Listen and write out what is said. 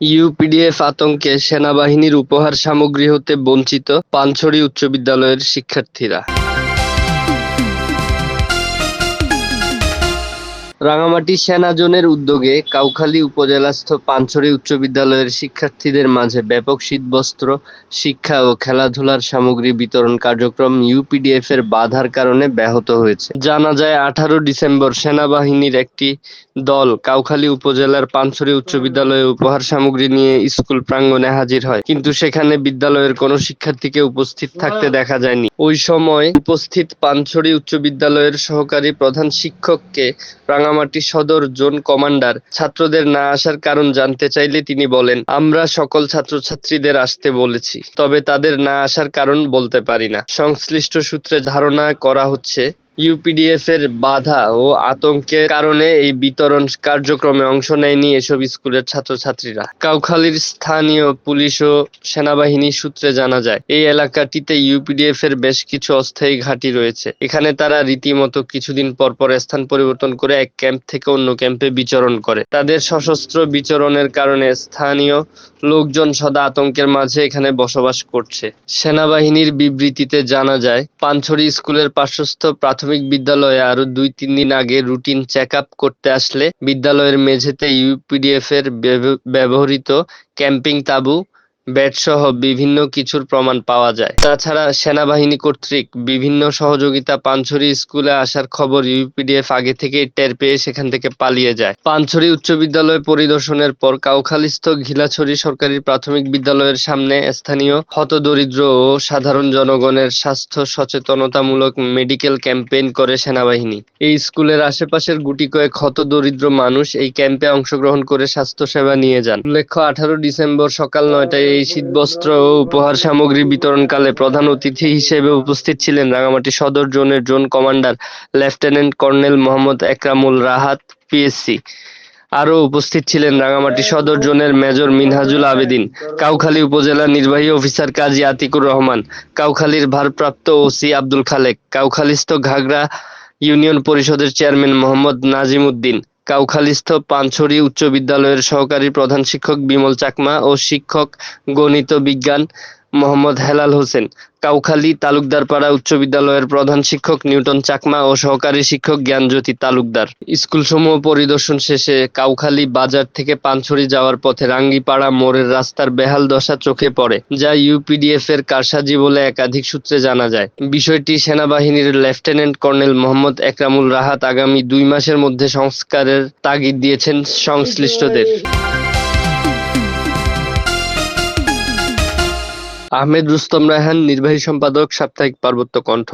UPDF আতঙ্কে সেনাবাহিনীর উপহার সামগ্রী হতে বঞ্চিত পানছড়ি উচ্চ বিদ্যালয়ের শিক্ষার্থীরা। রাঙামাটি সেনা জোনের উদ্যোগে কাউখালী উপজেলাস্থ পানছড়ি উচ্চ বিদ্যালয়ের শিক্ষার্থীদের মাঝে ব্যাপক শীতবস্ত্র, শিক্ষা ও খেলাধুলার সামগ্রী বিতরণ কার্যক্রম ইউপিডিএফ এর বাধার কারণে ব্যাহত হয়েছে। জানা যায়, আঠারো ডিসেম্বর সেনাবাহিনীর একটি দল কাউখালী উপজেলার পানছড়ি উচ্চ বিদ্যালয়ে উপহার সামগ্রী নিয়ে স্কুল প্রাঙ্গণে হাজির হয়। কিন্তু সেখানে বিদ্যালয়ের কোনো শিক্ষার্থীকে উপস্থিত থাকতে দেখা যায়নি। ওই সময় উপস্থিত পানছড়ি উচ্চ বিদ্যালয়ের সহকারী প্রধান শিক্ষককে রাঙামাটি সদর জোন কমান্ডার ছাত্রদের না আসার কারণ জানতে চাইলে তিনি বলেন, আমরা সকল ছাত্রছাত্রীদের আসতে বলেছি, তবে তাদের না আসার কারণ বলতে পারি না। সংশ্লিষ্ট সূত্রে ধারণা করা হচ্ছে ইউপিডিএফ এর বাধা ও আতঙ্কের কারণে এই বিতরণ কার্যক্রমে অংশ নেয়নি এসব স্কুলের ছাত্রছাত্রীরা। কাউখালীর স্থানীয় পুলিশ ও সেনাবাহিনী সূত্রে জানা যায়, এই এলাকাটিতে ইউপিডিএফ এর বেশ কিছু অস্থায়ী ঘাঁটি রয়েছে। এখানে তারা রীতিমতো কিছুদিন পর পর স্থান পরিবর্তন করে এক ক্যাম্প থেকে অন্য ক্যাম্পে বিচরণ করে। তাদের সশস্ত্র বিচরণের কারণে স্থানীয় লোকজন সদা আতঙ্কের মাঝে এখানে বসবাস করছে। সেনাবাহিনীর বিবৃতিতে জানা যায়, পানছড়ি স্কুলের পার্শ্বস্থ প্রাথমিক বিদ্যালয়ে আরও দুই, তিন দিন আগে রুটিন চেক আপ করতে আসলে বিদ্যালয়ের মেঝেতে ইউপিডিএফ এর ব্যব- ব্যবহৃত ক্যাম্পিং তাঁবু ব্যাট সহ বিভিন্ন কিছুর প্রমাণ পাওয়া যায়। তাছাড়া সেনাবাহিনী কর্তৃক বিভিন্ন সহযোগিতা পানছড়ি স্কুলে আসার খবর ইউপিডিএফ আগে থেকে টের পেয়ে সেখান থেকে পালিয়ে যায়। পানছড়ি উচ্চ বিদ্যালয় পরিদর্শনের পর কাউখালীস্থ ঘিলাছড়ি সরকারি প্রাথমিক বিদ্যালয়ের সামনে স্থানীয় হতদরিদ্র ও সাধারণ জনগণের স্বাস্থ্য সচেতনতামূলক মেডিকেল ক্যাম্পেইন করে সেনাবাহিনী। এই স্কুলের আশেপাশের গুটি কয়েক হতদরিদ্র মানুষ এই ক্যাম্পে অংশগ্রহণ করে স্বাস্থ্যসেবা নিয়ে যান। উল্লেখ্য, আঠারো ডিসেম্বর সকাল নয়টায় এই শীতবস্ত্র ও উপহার সামগ্রী বিতরণকালে প্রধান অতিথি হিসেবে উপস্থিত ছিলেন রাঙামাটি সদর জোনের zone commander lieutenant colonel Mohammad Ekramul Rahat, PSC. আরও উপস্থিত ছিলেন রাঙামাটি সদর জোনের মেজর মিনহাজুল আবেদিন, কাউখালী উপজেলা নির্বাহী অফিসার কাজী আতিকুর রহমান, কাউখালীর ভারপ্রাপ্ত ওসি আব্দুল খালেক, কাউখালীস্থ ঘাগড়া ইউনিয়ন পরিষদের চেয়ারম্যান মোহাম্মদ নাজিম উদ্দিন কাউখালীস্থ পানছড়ি উচ্চ বিদ্যালয়ের সহকারী প্রধান শিক্ষক বিমল চাকমা ও শিক্ষক গণিত বিজ্ঞান মোহাম্মদ হেলাল হোসেন, কাউখালী তালুকদারপাড়া উচ্চ বিদ্যালয়ের প্রধান শিক্ষক নিউটন চাকমা ও সহকারী শিক্ষক জ্ঞানজ্যোতি তালুকদার। স্কুলসমূহ পরিদর্শন শেষে কাউখালী বাজার থেকে পানছড়ি যাওয়ার পথে রাঙ্গিপাড়া মোড়ের রাস্তার বেহাল দশা চোখে পড়ে, যা ইউপিডিএফ এর কারসাজি বলে একাধিক সূত্রে জানা যায়। বিষয়টি সেনাবাহিনীর লেফটেন্যান্ট কর্নেল মোহাম্মদ একরামুল রাহাত আগামী দুই মাসের মধ্যে সংস্কারের তাগিদ দিয়েছেন সংশ্লিষ্টদের। আহমেদ রুস্তম রায়হান নির্বাহী সম্পাদক সাপ্তাহিক পার্বত্য কণ্ঠ।